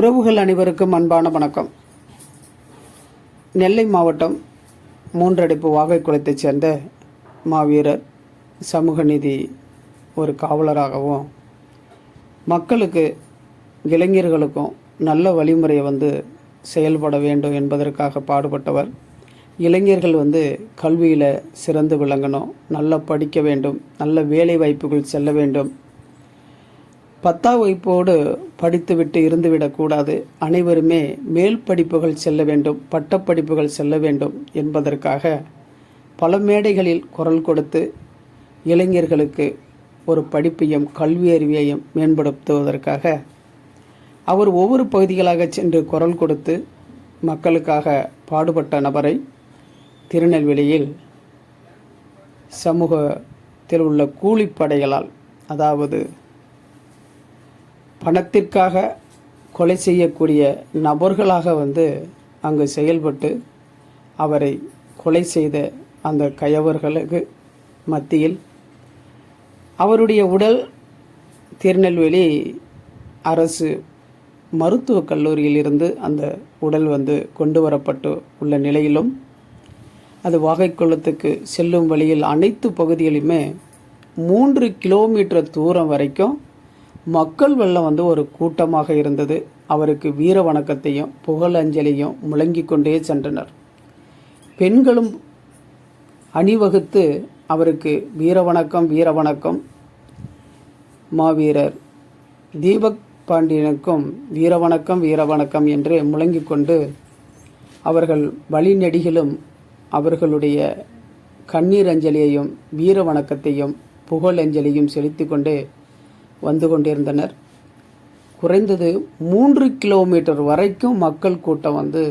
உறவுகள் அனைவருக்கும் அன்பான வணக்கம். நெல்லை மாவட்டம் மூன்றடைப்பு வாகைக்குளத்தைச் சேர்ந்த மாவீரர் சமூக நீதி ஒரு காவலராகவும் மக்களுக்கு இளைஞர்களுக்கும் நல்ல வழிமுறையை வந்து செயல்பட வேண்டும் என்பதற்காக பாடுபட்டவர். இளைஞர்கள் வந்து கல்வியில் சிறந்து விளங்கணும் நல்லா படிக்க வேண்டும் நல்ல வேலை வாய்ப்புகள் செல்ல வேண்டும். பத்தாம் வகுப்போடு படித்துவிட்டு இருந்துவிடக்கூடாது அனைவருமே மேல் படிப்புகள் செல்ல வேண்டும் பட்டப்படிப்புகள் செல்ல வேண்டும் என்பதற்காக பல மேடைகளில் குரல் கொடுத்து இளைஞர்களுக்கு ஒரு படிப்பையும் கல்வி அறிவியையும் மேம்படுத்துவதற்காக அவர் ஒவ்வொரு பகுதிகளாக சென்று குரல் கொடுத்து மக்களுக்காக பாடுபட்ட நபரை திருநெல்வேலியில் சமூகத்தில் உள்ள கூலிப்படைகளால் அதாவது பணத்திற்காக கொலை செய்யக்கூடிய நபர்களாக வந்து அங்கு செயல்பட்டு அவரை கொலை செய்த அந்த கயவர்களுக்கு மத்தியில் அவருடைய உடல் திருநெல்வேலி அரசு மருத்துவக் கல்லூரியில் இருந்து அந்த உடல் வந்து கொண்டு வரப்பட்டு உள்ள நிலையிலும் அது வாகைக்குளத்துக்கு செல்லும் வழியில் அனைத்து பகுதிகளிலுமே மூன்று கிலோமீட்டர் தூரம் வரைக்கும் மக்கள் வெள்ளம் வந்து ஒரு கூட்டமாக இருந்தது. அவருக்கு வீர வணக்கத்தையும் புகழஞ்சலியும் முழங்கிக் கொண்டே சென்றனர். பெண்களும் அணிவகுத்து அவருக்கு வீர வணக்கம் வீர வணக்கம். மாவீரர் தீபக் பாண்டியனுக்கும் வீர வணக்கம் வீர வணக்கம் என்று முழங்கிக் கொண்டு அவர்கள் வழிநெடிகளும் அவர்களுடைய கண்ணீர் அஞ்சலியையும் வீர வணக்கத்தையும் புகழஞ்சலியும் செலுத்திக் கொண்டு வந்து கொண்டிருந்தனர். குறைந்தது மூன்று கிலோமீட்டர் வரைக்கும் மக்கள் கூட்டம் வந்து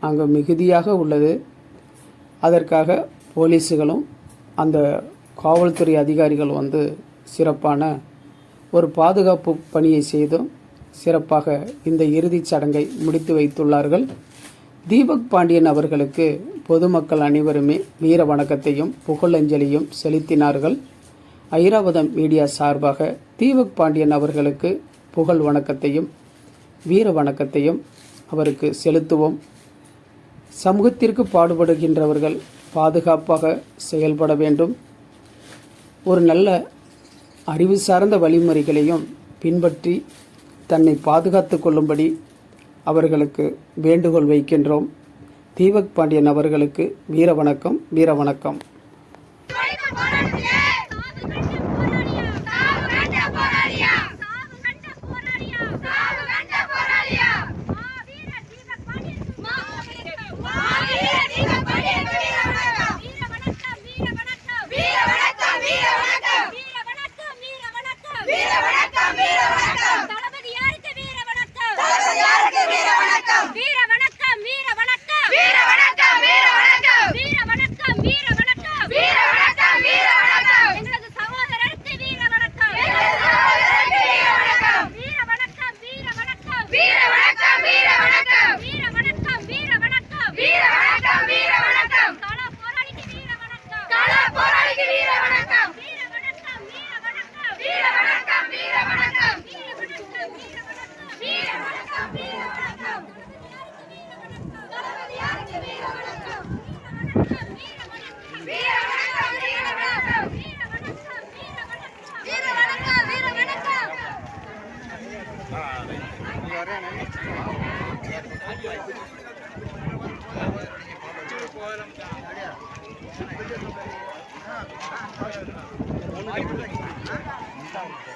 அங்கே மிகுதியாக உள்ளது. அதற்காக போலீஸுகளும் அந்த காவல்துறை அதிகாரிகள் வந்து சிறப்பான ஒரு பாதுகாப்பு பணியை செய்தும் சிறப்பாக இந்த இறுதிச் சடங்கை முடித்து வைத்துள்ளார்கள். தீபக் பாண்டியன் அவர்களுக்கு பொதுமக்கள் அனைவருமே வீர வணக்கத்தையும் புகழஞ்சலியும் செலுத்தினார்கள். ஐராவதம் மீடியா சார்பாக தீபக் பாண்டியன் அவர்களுக்கு புகழ் வணக்கத்தையும் வீர வணக்கத்தையும் அவருக்கு செலுத்துவோம். சமூகத்திற்கு பாடுபடுகின்றவர்கள் பாதுகாப்பாக செயல்பட வேண்டும். ஒரு நல்ல அறிவு சார்ந்த வழிமுறைகளையும் பின்பற்றி தன்னை பாதுகாத்து கொள்ளும்படி அவர்களுக்கு வேண்டுகோள் வைக்கின்றோம். தீபக் பாண்டியன் அவர்களுக்கு வீர வணக்கம் வீர வணக்கம்.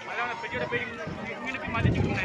மலையாள பெட்டியோட போய் இங்கே போய் மதிச்சுக்கோங்க